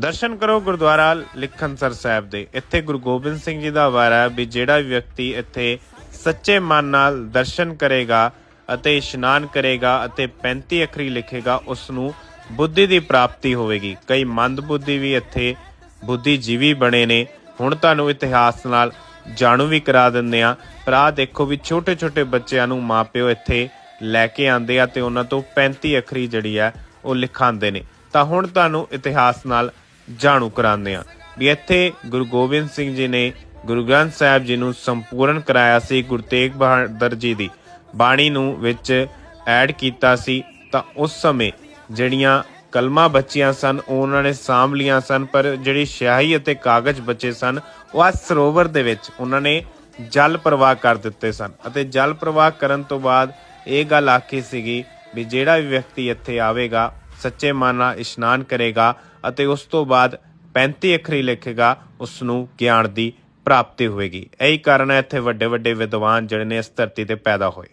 ਦਰਸ਼ਨ ਕਰੋ ਗੁਰਦੁਆਰਾ ਲਿਖਣਸਰ ਸਾਹਿਬ ਦੇ। ਇੱਥੇ ਗੁਰੂ ਗੋਬਿੰਦ ਸਿੰਘ ਜੀ ਦਾ ਵਾਰਾ ਹੈ ਵੀ ਜਿਹੜਾ ਵਿਅਕਤੀ ਇੱਥੇ ਸੱਚੇ ਮਨ ਨਾਲ ਦਰਸ਼ਨ ਕਰੇਗਾ ਅਤੇ ਇਸ਼ਨਾਨ ਕਰੇਗਾ ਅਤੇ 35 ਅੱਖਰੀ ਲਿਖੇਗਾ ਉਸ ਨੂੰ ਬੁੱਧੀ ਦੀ ਪ੍ਰਾਪਤੀ ਹੋਵੇਗੀ। ਕਈ ਮੰਦ ਬੁੱਧੀ ਵੀ ਇੱਥੇ ਬੁੱਧੀਜੀਵੀ ਬਣੇ ਨੇ। ਹੁਣ ਤੁਹਾਨੂੰ ਇਤਿਹਾਸ ਨਾਲ ਜਾਣੂ ਵੀ ਕਰਾ ਦਿੰਦੇ ਆ ਪਰ ਆਹ ਦੇਖੋ ਵੀ ਛੋਟੇ ਛੋਟੇ ਬੱਚਿਆਂ ਨੂੰ ਮਾਪਿਓ ਇੱਥੇ ਲੈ ਕੇ ਆਂਦੇ ਆ ਤੇ ਉਹਨਾਂ ਤੋਂ 35 ਅੱਖਰੀ ਜਿਹੜੀ ਆ ਉਹ ਲਿਖਾਉਂਦੇ ਨੇ। ਤਾਂ ਹੁਣ ਤੁਹਾਨੂੰ ਇਤਿਹਾਸ ਨਾਲ ਜਾਣੂ ਕਰਾਉਂਦੇ ਆ ਵੀ ਇੱਥੇ ਗੁਰੂ ਗੋਬਿੰਦ ਸਿੰਘ ਜੀ ਨੇ ਗੁਰੂ ਗ੍ਰੰਥ ਸਾਹਿਬ ਜੀ ਨੂੰ ਸੰਪੂਰਨ ਕਰਾਇਆ ਸੀ, ਗੁਰੂ ਤੇਗ ਬਹਾਦਰ ਜੀ ਦੀ ਬਾਣੀ ਨੂੰ ਵਿੱਚ ਐਡ ਕੀਤਾ ਸੀ। ਤਾਂ ਉਸ ਸਮੇਂ ਜਿਹੜੀਆਂ ਕਲਮਾਂ ਬੱਚੀਆਂ ਸਨ ਉਹਨਾਂ ਨੇ ਸਾਂਭ ਲੀਆਂ ਸਨ, ਪਰ ਜਿਹੜੀ ਸਿਆਹੀ ਅਤੇ ਕਾਗਜ਼ ਬਚੇ ਸਨ, ਉਹ ਆ ਸਰੋਵਰ ਦੇ ਵਿੱਚ ਉਹਨਾਂ ਨੇ ਜਲ ਪ੍ਰਵਾਹ ਕਰ ਦਿੱਤੇ ਸਨ। ਅਤੇ ਜਲ ਪ੍ਰਵਾਹ ਕਰਨ ਤੋਂ ਬਾਅਦ ਇਹ ਗੱਲ ਆਖੀ ਸੀਗੀ ਵੀ ਜਿਹੜਾ ਵੀ ਵਿਅਕਤੀ ਇੱਥੇ ਆਵੇਗਾ ਸੱਚੇ ਮਨ ਨਾਲ ਇਸ਼ਨਾਨ ਕਰੇਗਾ ਅਤੇ ਉਸ ਤੋਂ ਬਾਅਦ 35 ਅੱਖਰੀ ਲਿਖੇਗਾ ਉਸ ਨੂੰ ਗਿਆਨ ਦੀ ਪ੍ਰਾਪਤੀ ਹੋਵੇਗੀ। ਇਹੀ ਕਾਰਨ ਹੈ ਇੱਥੇ ਵੱਡੇ ਵੱਡੇ ਵਿਦਵਾਨ ਜਿਹੜੇ ਨੇ ਇਸ ਧਰਤੀ ਤੇ ਪੈਦਾ ਹੋਏ।